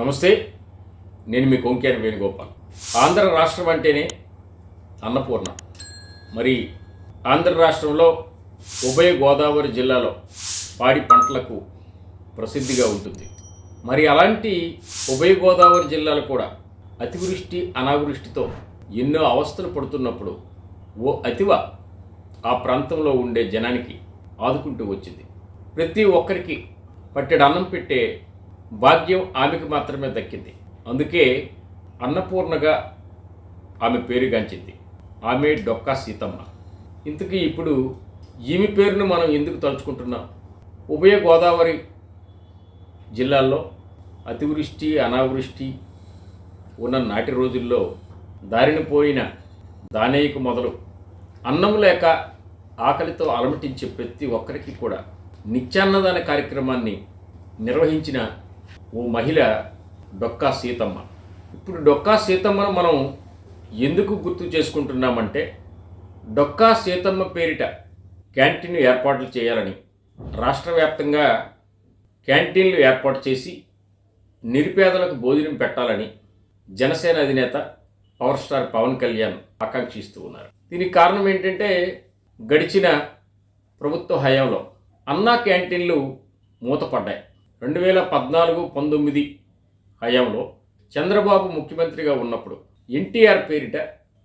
నమస్తే నేను మీ కొంకేని వేణుగోపాల్. ఆంధ్ర రాష్ట్రం అంటేనే అన్నపూర్ణ. మరి ఆంధ్ర రాష్ట్రంలో ఉభయ గోదావరి జిల్లాలో పాడి పంటలకు ప్రసిద్ధిగా ఉంటుంది. మరి అలాంటి ఉభయ గోదావరి జిల్లాలు కూడా అతివృష్టి అనావృష్టితో ఎన్నో అవస్థలు పడుతున్నప్పుడు ఓ అతివ ఆ ప్రాంతంలో ఉండే జనానికి ఆదుకుంటూ వచ్చింది. ప్రతి ఒక్కరికి పట్టెడు అన్నం పెట్టే భాగ్యం ఆమెకు మాత్రమే దక్కింది. అందుకే అన్నపూర్ణగా ఆమె పేరుగాంచింది ఆమె డొక్కా సీతమ్మ. ఇంతకీ ఇప్పుడు ఈమె పేరును మనం ఎందుకు తలుచుకుంటున్నాం? ఉభయ గోదావరి జిల్లాల్లో అతివృష్టి అనావృష్టి ఉన్న నాటి రోజుల్లో దారిని పోయిన దానేయకు మొదలు అన్నం లేక ఆకలితో అలమటించే ప్రతి ఒక్కరికి కూడా నిత్యాన్నదాన కార్యక్రమాన్ని నిర్వహించిన ఓ మహిళ డొక్కా సీతమ్మ. ఇప్పుడు డొక్కా సీతమ్మను మనం ఎందుకు గుర్తు చేసుకుంటున్నామంటే డొక్కా సీతమ్మ పేరిట క్యాంటీన్ ఏర్పాట్లు చేయాలని రాష్ట్ర వ్యాప్తంగా క్యాంటీన్లు ఏర్పాటు చేసి నిరుపేదలకు భోజనం పెట్టాలని జనసేన అధినేత పవర్ స్టార్ పవన్ కళ్యాణ్ ఆకాంక్షిస్తూ ఉన్నారు. దీనికి కారణం ఏంటంటే గడిచిన ప్రభుత్వ హయాంలో అన్నా క్యాంటీన్లు మూతపడ్డాయి. రెండు వేల పద్నాలుగు పంతొమ్మిది హయాంలో చంద్రబాబు ముఖ్యమంత్రిగా ఉన్నప్పుడు ఎన్టీఆర్ పేరిట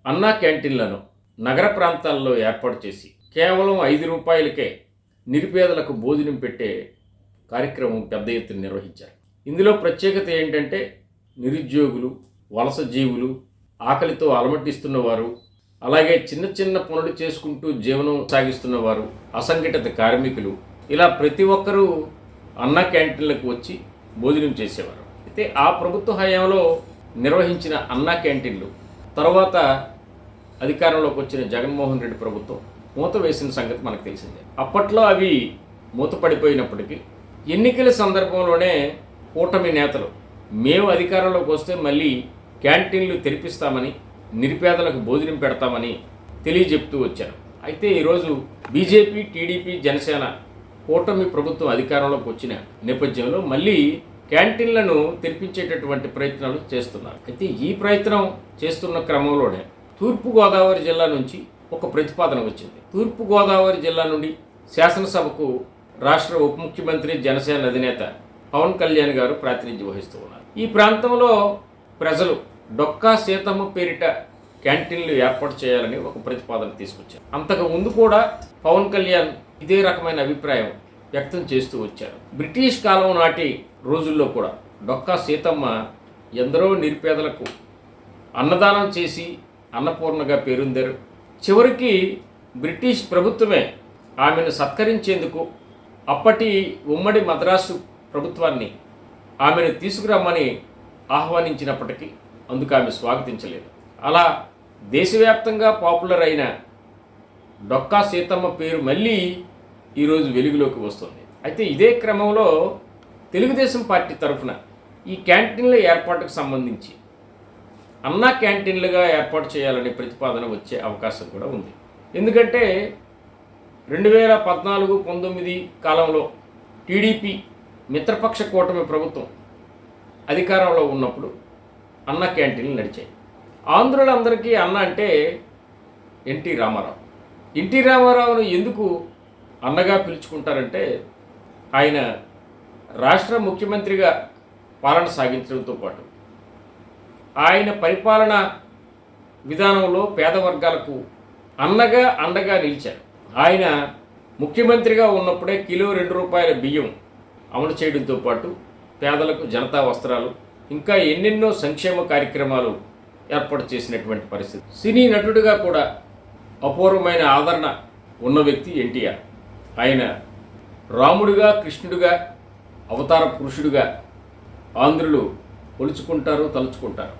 అన్నా క్యాంటీన్లను నగర ప్రాంతాల్లో ఏర్పాటు చేసి కేవలం ఐదు రూపాయలకే నిరుపేదలకు భోజనం పెట్టే కార్యక్రమం పెద్ద ఎత్తున నిర్వహించారు. ఇందులో ప్రత్యేకత ఏంటంటే నిరుద్యోగులు వలస జీవులు ఆకలితో అలమటిస్తున్నవారు అలాగే చిన్న చిన్న పనులు చేసుకుంటూ జీవనం సాగిస్తున్నవారు అసంఘటిత కార్మికులు. ఇలా ప్రతి ఒక్కరూ అన్న క్యాంటీన్లకు వచ్చి భోజనం చేసేవారు. అయితే ఆ ప్రభుత్వ హయాంలో నిర్వహించిన అన్నా క్యాంటీన్లు తర్వాత అధికారంలోకి వచ్చిన జగన్మోహన్ రెడ్డి ప్రభుత్వం మూత వేసిన సంగతి మనకు తెలిసిందే. అప్పట్లో అవి మూతపడిపోయినప్పటికీ ఎన్నికల సందర్భంలోనే కూటమి నేతలు మేము అధికారంలోకి వస్తే మళ్ళీ క్యాంటీన్లు తెరిపిస్తామని నిరుపేదలకు భోజనం పెడతామని తెలియజెప్తూ వచ్చారు. అయితే ఈరోజు బీజేపీ టీడీపీ జనసేన కూటమి ప్రభుత్వం అధికారంలోకి వచ్చిన నేపథ్యంలో మళ్ళీ క్యాంటీన్లను తెరిపించేటటువంటి ప్రయత్నాలు చేస్తున్నారు. అయితే ఈ ప్రయత్నం చేస్తున్న క్రమంలోనే తూర్పుగోదావరి జిల్లా నుంచి ఒక ప్రతిపాదన వచ్చింది. తూర్పుగోదావరి జిల్లా నుండి శాసనసభకు రాష్ట్ర ఉప ముఖ్యమంత్రి జనసేన అధినేత పవన్ కళ్యాణ్ గారు ప్రాతినిధ్యం వహిస్తూ ఉన్నారు. ఈ ప్రాంతంలో ప్రజలు డొక్కా సీతమ్మ పేరిట క్యాంటీన్లు ఏర్పాటు చేయాలని ఒక ప్రతిపాదన తీసుకొచ్చారు. అంతకు ముందు కూడా పవన్ కళ్యాణ్ ఇదే రకమైన అభిప్రాయం వ్యక్తం చేస్తూ వచ్చారు. బ్రిటిష్ కాలం నాటి రోజుల్లో కూడా డొక్కా సీతమ్మ ఎందరో నిరుపేదలకు అన్నదానం చేసి అన్నపూర్ణగా పేరుందారు. చివరికి బ్రిటిష్ ప్రభుత్వమే ఆమెను సత్కరించేందుకు అప్పటి ఉమ్మడి మద్రాసు ప్రభుత్వాన్ని ఆమెను తీసుకురమ్మని ఆహ్వానించినప్పటికీ అందుకు ఆమె స్వాగతించలేదు. అలా దేశవ్యాప్తంగా పాపులర్ అయిన డొక్కా సీతమ్మ పేరు మళ్ళీ ఈరోజు వెలుగులోకి వస్తుంది. అయితే ఇదే క్రమంలో తెలుగుదేశం పార్టీ తరఫున ఈ క్యాంటీన్ల ఏర్పాటుకు సంబంధించి అన్నా క్యాంటీన్లుగా ఏర్పాటు చేయాలనే ప్రతిపాదన వచ్చే అవకాశం కూడా ఉంది. ఎందుకంటే రెండు వేల పద్నాలుగు పంతొమ్మిది కాలంలో టీడీపీ మిత్రపక్ష కూటమి ప్రభుత్వం అధికారంలో ఉన్నప్పుడు అన్న క్యాంటీన్లు నడిచాయి. ఆంధ్రులందరికీ అన్న అంటే ఎన్టీ రామారావు. ఎన్టీ రామారావును ఎందుకు అన్నగా పిలుచుకుంటారంటే ఆయన రాష్ట్ర ముఖ్యమంత్రిగా పాలన సాగించడంతో పాటు ఆయన పరిపాలన విధానంలో పేద వర్గాలకు అన్నగా అండగా నిలిచారు. ఆయన ముఖ్యమంత్రిగా ఉన్నప్పుడే కిలో రెండు రూపాయల బియ్యం అమలు చేయడంతో పాటు పేదలకు జనతా వస్త్రాలు ఇంకా ఎన్నెన్నో సంక్షేమ కార్యక్రమాలు ఏర్పాటు చేసినటువంటి పరిస్థితి. సినీ నటుడిగా కూడా అపూర్వమైన ఆదరణ ఉన్న వ్యక్తి ఎన్టీఆర్. ఆయన రాముడిగా కృష్ణుడిగా అవతార పురుషుడిగా ఆంధ్రులు కొలుచుకుంటారు తలుచుకుంటారు.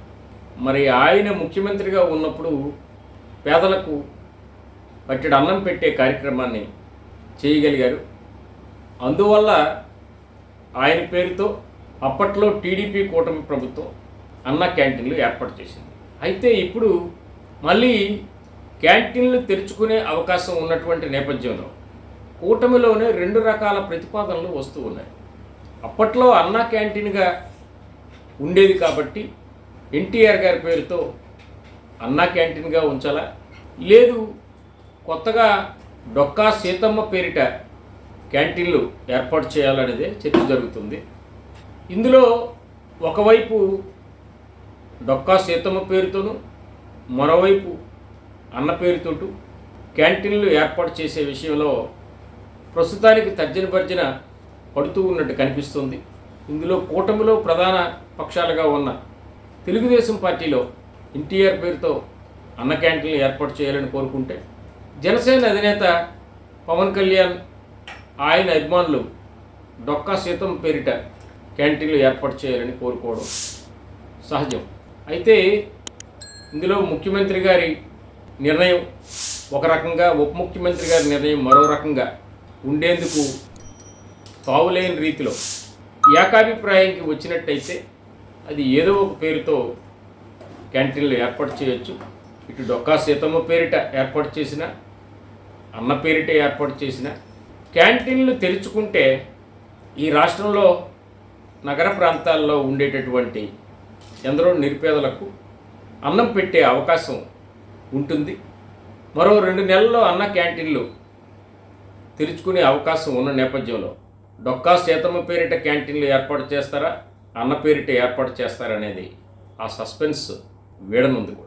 మరి ఆయన ముఖ్యమంత్రిగా ఉన్నప్పుడు పేదలకు పట్టెడు అన్నం పెట్టే కార్యక్రమాన్ని చేయగలిగారు. అందువల్ల ఆయన పేరుతో అప్పట్లో టీడీపీ కూటమి ప్రభుత్వం అన్న క్యాంటీన్లు ఏర్పాటు చేసింది. అయితే ఇప్పుడు మళ్ళీ క్యాంటీన్లు తెరుచుకునే అవకాశం ఉన్నటువంటి నేపథ్యంలో కూటమిలోనే రెండు రకాల ప్రతిపాదనలు వస్తూ ఉన్నాయి. అప్పట్లో అన్నా క్యాంటీన్గా ఉండేది కాబట్టి ఎన్టీఆర్ గారి పేరుతో అన్నా క్యాంటీన్గా ఉంచాలా? లేదు కొత్తగా డొక్కా సీతమ్మ పేరిట క్యాంటీన్లు ఏర్పాటు చేయాలనేదే చర్చ జరుగుతుంది. ఇందులో ఒకవైపు డొక్కా సీతమ్మ పేరుతోనూ మరోవైపు అన్న పేరుతోటూ క్యాంటీన్లు ఏర్పాటు చేసే విషయంలో ప్రస్తుతానికి తర్జన భర్జన పడుతూ ఉన్నట్టు కనిపిస్తుంది. ఇందులో కూటమిలో ప్రధాన పక్షాలుగా ఉన్న తెలుగుదేశం పార్టీలో ఎన్టీఆర్ పేరుతో అన్న క్యాంటీన్లు ఏర్పాటు చేయాలని కోరుకుంటే జనసేన అధినేత పవన్ కళ్యాణ్ ఆయన అభిమానులు డొక్కా సీతం పేరిట క్యాంటీన్లు ఏర్పాటు చేయాలని కోరుకోవడం సహజం. అయితే ఇందులో ముఖ్యమంత్రి గారి నిర్ణయం ఒక రకంగా ఉప ముఖ్యమంత్రి గారి నిర్ణయం మరో రకంగా ఉండేందుకు తావులేని రీతిలో ఏకాభిప్రాయానికి వచ్చినట్టయితే అది ఏదో ఒక పేరుతో క్యాంటీన్లు ఏర్పాటు చేయొచ్చు. ఇటు డొక్కా సీతమ్మ పేరిట ఏర్పాటు చేసిన అన్న పేరిట ఏర్పాటు చేసిన క్యాంటీన్లు తెరుచుకుంటే ఈ రాష్ట్రంలో నగర ప్రాంతాల్లో ఉండేటటువంటి ఎందరో నిరుపేదలకు అన్నం పెట్టే అవకాశం ఉంటుంది. మరో రెండు నెలల్లో అన్న క్యాంటీన్లు తెరుచుకునే అవకాశం ఉన్న నేపథ్యంలో డొక్కా సీతమ్మ పేరిట క్యాంటీన్లు ఏర్పాటు చేస్తారా? అన్న పేరిట ఏర్పాటు చేస్తారనేది ఆ సస్పెన్స్ వీడనుంది కూడా